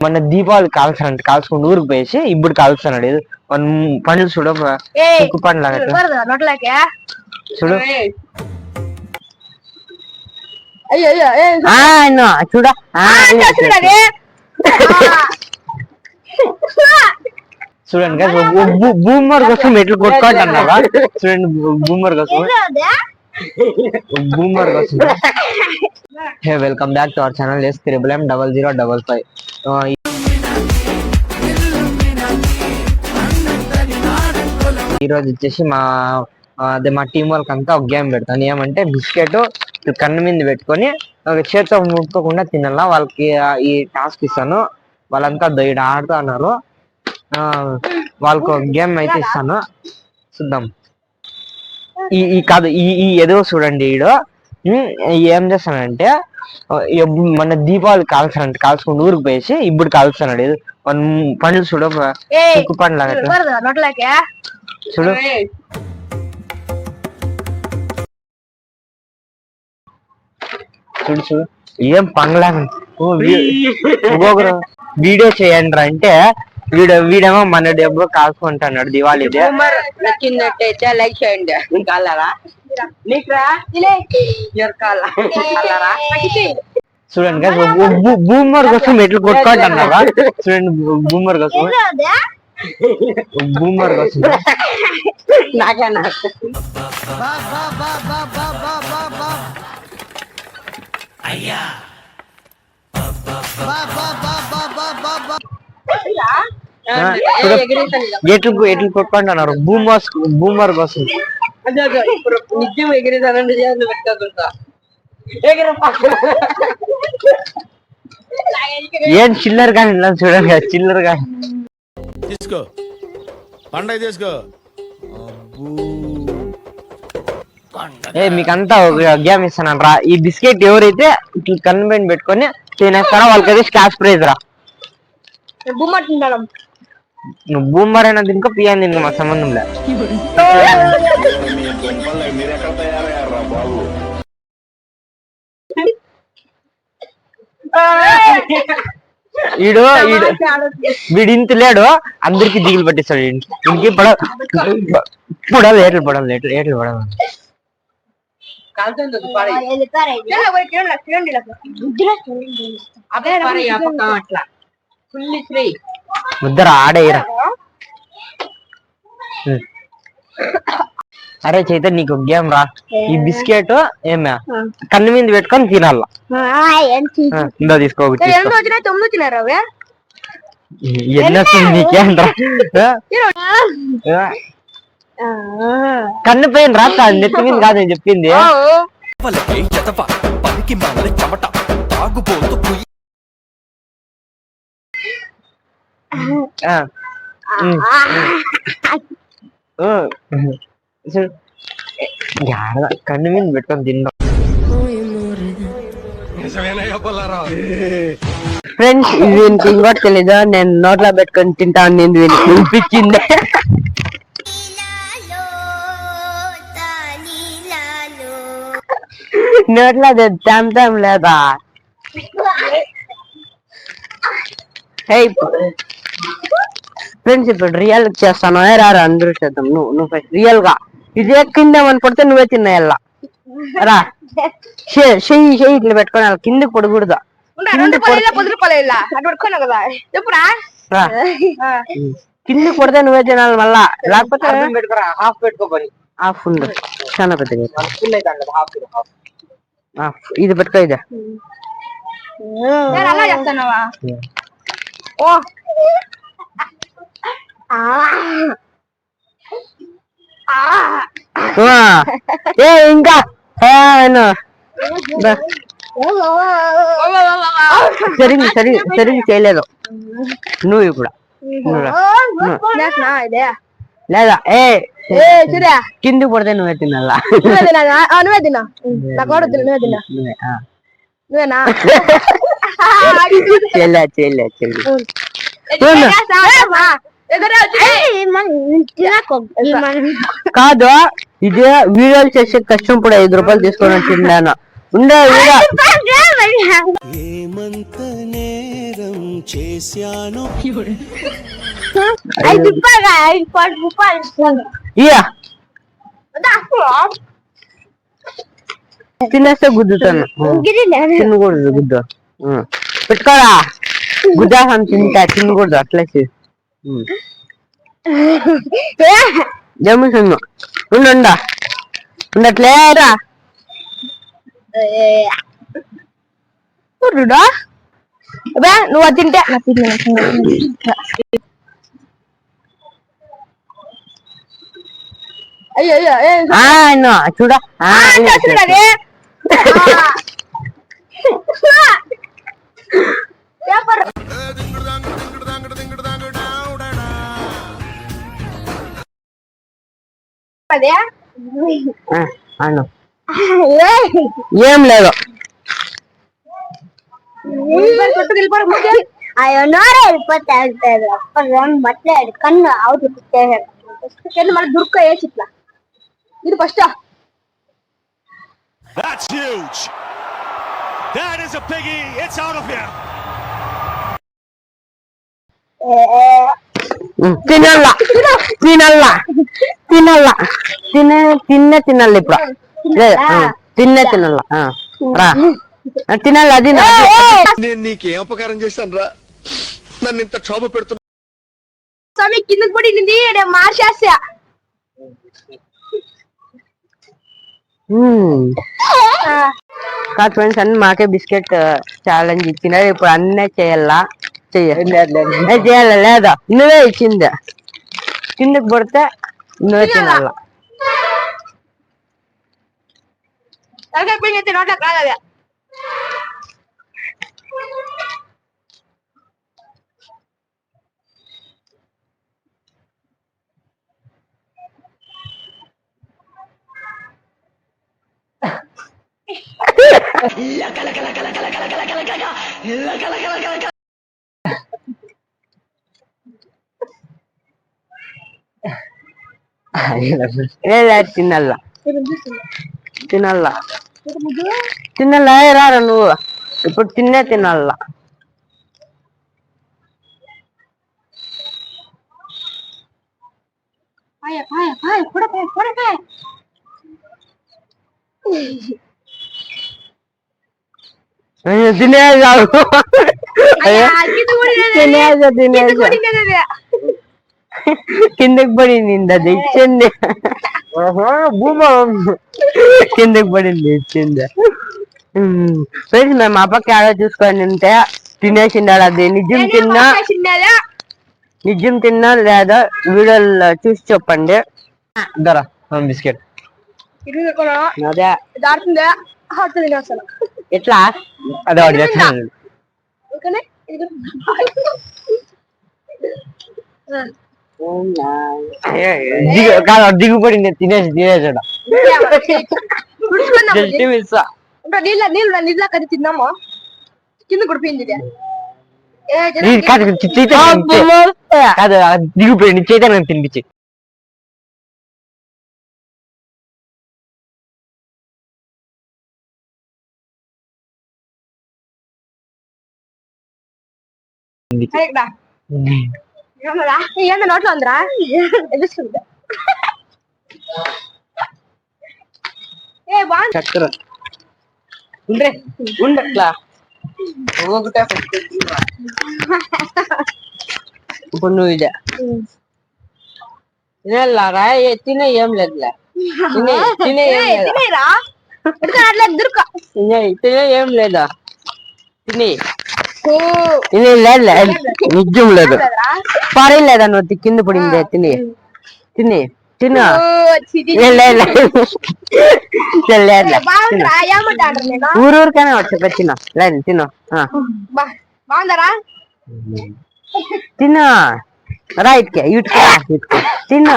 మొన్న దీపావళి కాల్చారంట కాల్చుకుంటూ ఊరికి పోయేసి ఇప్పుడు కాల్చుతున్నాడు ఇది మన పండ్లు చూడు ఉక్కు పండ్లు చూడు. చూడ. చూడండి బూమర్ కోసం ఎట్లా కొట్టుకుంటున్నావా చూడండి బూమర్ కోసం. Boomer hey welcome back to our channel S triple M double zero double five ఈరోజు వచ్చేసి మా అదే మా టీం వాళ్ళకి అంతా ఒక గేమ్ పెడతాను. ఏమంటే బిస్కెట్ కన్ను మీద పెట్టుకొని ఒక చేతితో ముట్టుకోకుండా తినాలా? వాళ్ళకి ఈ టాస్క్ ఇస్తాను. వాళ్ళంతా దయ్యడ ఆడుతా అన్నారు వాళ్ళకు గేమ్ అయితే ఇస్తాను. చూద్దాం. ఈ ఈ కాదు ఈ ఈ ఏదో చూడండి ఈడు. ఏం చేస్తానంటే మన దీపావళి కాల్చారంట కాల్చుకుంటూ ఊరికి పోయేసి ఇప్పుడు కాల్చుతున్నాడు. పండ్లు చూడు పండ్లు చూడు చూడు. చూడు ఏం పండ్లాగా వీడియో చేయండి అంటే వీడు వీడేమో మన డబ్బు కాల్చుకుంటున్నాడు దివాళీదే నచ్చినట్టయితే లైక్ చేయండి. కాలరా? చూడండి బూమర్ కోసం ఎట్లా కొట్టుకుంటున్నావా చూడండి బూ- బూమర్ కోసం. బూమర్ కోసం. నాకే నాకు ఎట్లు ఎట్లు కొట్టుకుంటున్నారు బూమర్ బూమర్ కోసం. అదే అదే ఇప్పుడు నిత్యం ఎగిరేదానండి ఏం చిల్లర కానీ ఇలా చూడండి చిల్లర కానీ. తీసుకో. పండగ తీసుకో. ఏ మీకంతా ఒక గేమ్ ఇస్తాను రా ఈ బిస్కెట్ ఎవరైతే ఇట్లా కన్ను పైన పెట్టుకొని తినేస్తారో వాళ్ళకైతే క్యాష్ ప్రైజ్ రా. నువ్వు బూమర్ అయినా తినుకో పియాని తినుకో మా సంబంధం లే. ఈడు ఈడు వీడు ఇంత లేడు అందరికి దిగులు పట్టిస్తాడు. ఇంటికి పడ పడాలి ఏట్లు పడాలి ఏట్లు ఏట్లు పడాలి అట్లా. ఫుల్ ఫ్రీ ముద్దర ఆడేయరా. అరే చైతన్ నీకు గేమ్ రా. ఈ బిస్కెట్ ఏమే కన్ను మీద పెట్టుకొని తినాల? ఆ, ఇందా తీసుకో. కన్ను పైన రా నెత్తి మీద కాదు నేను చెప్పింది. చెమట. యాడ కన్ను మీద పెట్టుకొని తిందాం. ఫ్రెండ్స్ ఇది వీనికి ఇంకోటి తెలీదు నేను నోట్లో పెట్టుకొని తింటాను నేను వీనికి వినిపించింది. నోట్లో తెంతాం లేదా ఫ్రెండ్స్ ఇప్పుడు రియల్ చేస్తాను. రారా అందరూ చేద్దాం. నువ్వు నువ్వు రియల్గా. ఇది ఎక్కిందామని పడితే నువ్వే తిన్నాయల్లా రా. చెయ్యి చెయ్యి ఇట్లా పెట్టుకొని అలా కిందకి పడకూడదు. రా. కిందకి పడితే నువ్వే తినాలి మళ్ళా. లేకపోతే హాఫ్ పెట్టుకోపని హాఫ్ ఉంది చాలా హాఫ్ ఇది పెట్టుకో ఇది. అలా చేస్తానవా? ఓ. ఏ ఇంకా. సరిగ్గా సరి సరిగ్గా చేయలేదు నువ్వు ఇప్పుడు లేదా ఏ కిందికి పడితే నువ్వే తినాలా? నువ్వే తిన్నా ఆ, నువ్వే తిన్నా నాకు కూడా తిన్నా నువ్వే తిన్నా. నువ్వేనా? కాదు ఇదే వీడియోలు చేసే కష్టం కూడా ఐదు రూపాయలు తీసుకొని తిన్నాను ఉండే వీడియో. ఏమంత నేరం చేశాను. ఐదు రూపాయలు ఐదు పది రూపాయలు ఇస్తాను. ఇయ్యా. వద్దా? తినేస్తే గుద్దుతాను. తినకూడదు గుద్దు. పెట్టుకోరా గుద్దాసం తింటా తినకూడదు అట్లేసి జమ్ము తిన్ను ఉండు ఉండు. ఉండట్లేరా చూడుడా అబ్బే నువ్వు అది తింటే నా తిన్నా అయ్యో చూడ ఆ, ఏ, ఏం లేదు వెళ్ళిపోయి కొట్టుకు వెళ్ళిపోయి ముందు. అయ్యో నోరే వెళ్ళిపోతే వెళ్తాడు అప్పుడు మట్లాడు కన్ను అవుట్ కుట్టేసాడు మళ్ళీ దుర్క వేసి ఇట్లా ఇది first That's huge. That is a biggie. It's out of here. తినల్ల. తినల్ల. తినల్ల. తినే తిన్నే తినాలి ఇప్పుడు. తిన్నే తినల్ల. రా. ఆ, తినాలి అది నేను నీకేం అపకారం చేశాను రా. నన్ను ఇంత క్షోభ పెడుతున్నా స్వామి కిందకి పడింది మార్చేస్తా. కాదు ఫ్రెండ్స్ అన్ని మాకే బిస్కెట్ ఛాలెంజ్ ఇచ్చినారు. ఇప్పుడు అన్నే చేయాలా? చెయ్యాలి చేయాలి లేదా నువ్వే ఇచ్చింది కిందకి పడితే నువ్వే తినాల తలకాయ పిండి అయితే నోట్ల కాదు అది లేదా తినల్ల తినల్ల తినల్ల రారా నువ్వు ఇప్పుడు తిన్నే తినల్ల పాయ పాయ పాయ పొడపాయ పొడపాయ అయ్యో, తినేది కాదు అయ్యో, కింద పడినది తినేది కింద తినేది పడినది అది. కిందకి పడింది అది ఇచ్చింది భూమ. కిందకి పడింది ఇచ్చింది ఫ్రెండ్స్ మేము మా పక్క ఆడ చూసుకొని ఉంటే తినేసిండాడు అది? నిజం నేను తిన్నా. నిజం తిన్నా లేదా వీడియోలో చూసి చెప్పండి. దరా బిస్కెట్. అదే. ఎట్లా? అదే వాడు చేస్తాను ఓకేనే ఇది దిగు కాదు వాడు దిగుపడింది తినేసి తినేసాడు? జస్ట్ మిస్ నీళ్ళ నీళ్ళు నీళ్ళ కది తిన్నాము? కింద కుడిపోయింది కాదు కాదు దిగిపోయింది చైతన్యం తినిపించి. ఇక్కడ. ఏంద నోట్లో ఉందిరా తెలుస్తుంది ఏ బాగుంది చక్కర ఉండ్రే ఉండట్లా ఒకటే ఇప్పుడు నువ్వు ఇదే తినేలారా ఏ తినే ఏం లేదులే తినే తినే ఏం ఏయ్, లేదా తినేరా ఎడుక అట్లా దుర్క తినే తినే ఏం లేదా తిని ఓ. తినే లేదులే నిజం లేదు. లేదురా పడలేదా నువ్వు కింద పడిందే తిని. తిని తిను. ఓ చిది లే, లే, లే. లే, లేదులే. బాగుందిరా ఏమంటాడు నేను ఊరూరికైనా వచ్చి తిను లేదు తిను. ఆ. బా- బాగుందరా? తిను. రా ఇటుకే ఇటుకే ఇటుకే. తిను.